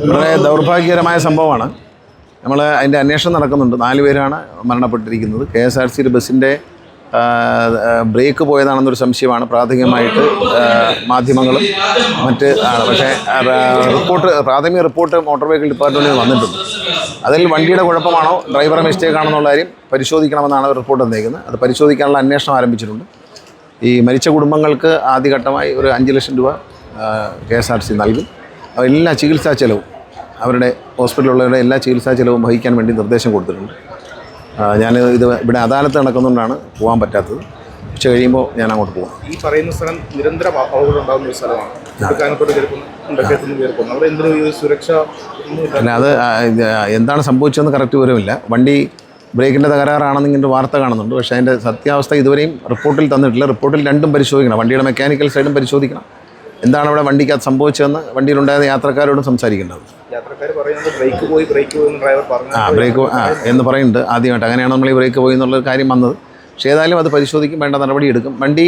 വളരെ ദൗർഭാഗ്യകരമായ സംഭവമാണ്. നമ്മൾ അതിന്റെ അന്വേഷണം നടക്കുന്നുണ്ട്. നാല് പേരാണ് മരണപ്പെട്ടിരിക്കുന്നത്. കെ എസ് ആർ സിയുടെ ബസ്സിന്റെ ബ്രേക്ക് പോയതാണെന്നൊരു സംശയമാണ്. പ്രാഥമികമായിട്ട് മാധ്യമങ്ങളും മറ്റ് ആണ് പക്ഷേ റിപ്പോർട്ട് പ്രാഥമിക റിപ്പോർട്ട് മോട്ടോർ വെഹിക്കിൾ ഡിപ്പാർട്ട്മെന്റിൽ വന്നിട്ടുണ്ട്. അതിൽ വണ്ടിയുടെ കുഴപ്പമാണോ ഡ്രൈവറെ മിസ്റ്റേക്ക് ആണെന്നുള്ള കാര്യം പരിശോധിക്കണമെന്നാണ് റിപ്പോർട്ട് വന്നേക്കുന്നത് അത് പരിശോധിക്കാനുള്ള അന്വേഷണം ആരംഭിച്ചിട്ടുണ്ട്. ഈ മരിച്ച കുടുംബങ്ങൾക്ക് ആദ്യഘട്ടമായി ഒരു അഞ്ച് ലക്ഷം രൂപ കെ എസ് ആർ സി നൽകും. എല്ലാ ചികിത്സാ ചെലവും അവരുടെ ഹോസ്പിറ്റലുള്ളവരുടെ എല്ലാ ചികിത്സാ ചെലവും വഹിക്കാൻ വേണ്ടി നിർദ്ദേശം കൊടുത്തിട്ടുണ്ട്. ഞാൻ ഇത് ഇവിടെ അദാലത്ത് നടക്കുന്നതുകൊണ്ടാണ് പോകാൻ പറ്റാത്തത്. ഉച്ച കഴിയുമ്പോൾ ഞാൻ അങ്ങോട്ട് പോകും ഈ പറയുന്ന സ്ഥലം നിരന്തര അപകടം ഉണ്ടാകുന്ന ഒരു സ്ഥലമാണ്. സുരക്ഷ അല്ല അത് എന്താണ് സംഭവിച്ചതെന്ന് കറക്റ്റ് വിവരമില്ല. വണ്ടി ബ്രേക്കിന്റെ തകരാറാണെന്ന് ഇങ്ങനെ വാർത്ത കാണുന്നുണ്ട്. പക്ഷേ അതിന്റെ സത്യാവസ്ഥ ഇതുവരെയും റിപ്പോർട്ടിൽ തന്നിട്ടില്ല. റിപ്പോർട്ടിൽ രണ്ടും പരിശോധിക്കണം. വണ്ടിയുടെ മെക്കാനിക്കൽ സൈഡും പരിശോധിക്കണം. എന്താണ് അവിടെ വണ്ടിക്കകത്ത് അത് സംഭവിച്ചതെന്ന്? വണ്ടിയിലുണ്ടായിരുന്ന യാത്രക്കാരോട് സംസാരിക്കേണ്ടത്. ആ ബ്രേക്ക് ആ എന്ന് പറയുന്നുണ്ട് ആദ്യമായിട്ട്. അങ്ങനെയാണ് നമ്മൾ ഈ ബ്രേക്ക് പോയി എന്നുള്ളൊരു കാര്യം വന്നത്. പക്ഷേ ഏതായാലും അത് പരിശോധിക്കും വേണ്ട നടപടി എടുക്കും. വണ്ടി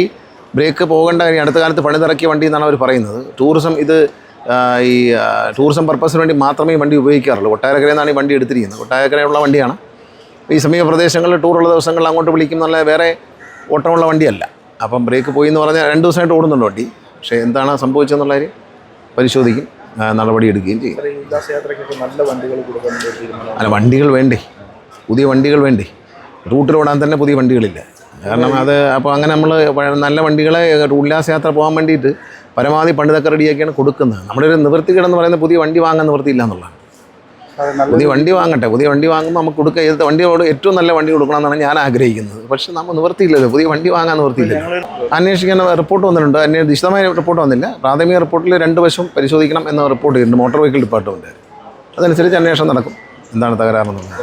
ബ്രേക്ക് പോകേണ്ട കാര്യം അടുത്ത കാലത്ത് പണിതിറക്കിയ വണ്ടി എന്നാണ് അവർ പറയുന്നത്. ടൂറിസം ഇത് ഈ ടൂറിസം പർപ്പസിന് വേണ്ടി മാത്രമേ ഈ വണ്ടി ഉപയോഗിക്കാറുള്ളൂ. കൊട്ടാരക്കരയിൽ നിന്നാണ് ഈ വണ്ടി എടുത്തിരിക്കുന്നത്. കൊട്ടാരക്കരയുള്ള വണ്ടിയാണ്. ഈ സമീപ പ്രദേശങ്ങളിൽ ടൂറുള്ള ദിവസങ്ങളിൽ അങ്ങോട്ട് വിളിക്കും നല്ല വേറെ ഓട്ടമുള്ള വണ്ടിയല്ല. അപ്പം ബ്രേക്ക് പോയി എന്ന് പറഞ്ഞാൽ രണ്ട് ദിവസമായിട്ട് ഓടുന്നുണ്ട് വണ്ടി. പക്ഷേ എന്താണ് സംഭവിച്ചതെന്നുള്ള കാര്യം പരിശോധിക്കും നടപടി എടുക്കുകയും ചെയ്യും. അല്ല വണ്ടികൾ വേണ്ടേ പുതിയ വണ്ടികൾ വേണ്ടേ? റൂട്ടിലോടാൻ തന്നെ പുതിയ വണ്ടികളില്ല. കാരണം അത് അപ്പോൾ അങ്ങനെ നമ്മൾ നല്ല വണ്ടികളെ ഉല്ലാസയാത്ര പോകാൻ വേണ്ടിയിട്ട് പരമാവധി പണിതൊക്കെ റെഡിയാക്കിയാണ് കൊടുക്കുന്നത്. നമ്മുടെ ഒരു നിവൃത്തികേടെന്ന് പറയുന്നത് പുതിയ വണ്ടി വാങ്ങാൻ നിവൃത്തിയില്ല എന്നുള്ളതാണ്. പുതിയ വണ്ടി വാങ്ങട്ടെ. പുതിയ വണ്ടി വാങ്ങുമ്പോൾ നമുക്ക് കൊടുക്കുക ഏത് വണ്ടിയോട് ഏറ്റവും നല്ല വണ്ടി കൊടുക്കണമെന്നാണ് ഞാൻ ആഗ്രഹിക്കുന്നത്. പക്ഷെ നമ്മൾ നിവർത്തിയില്ലല്ലോ. പുതിയ വണ്ടി വാങ്ങാൻ നിവർത്തിയില്ല അന്വേഷിക്കാൻ റിപ്പോർട്ട് വന്നിട്ടുണ്ട്. അന്വേ വിശദമായ റിപ്പോർട്ട് വന്നില്ല. പ്രാഥമിക റിപ്പോർട്ടിൽ രണ്ട് വശം പരിശോധിക്കണം എന്ന റിപ്പോർട്ട് ചെയ്തിട്ടുണ്ട് മോട്ടോർ വെഹിക്കിൾ ഡിപ്പാർട്ട്മെന്റ് അതനുസരിച്ച് അന്വേഷണം നടക്കും. എന്താണ് തകരാറെന്നുള്ളത്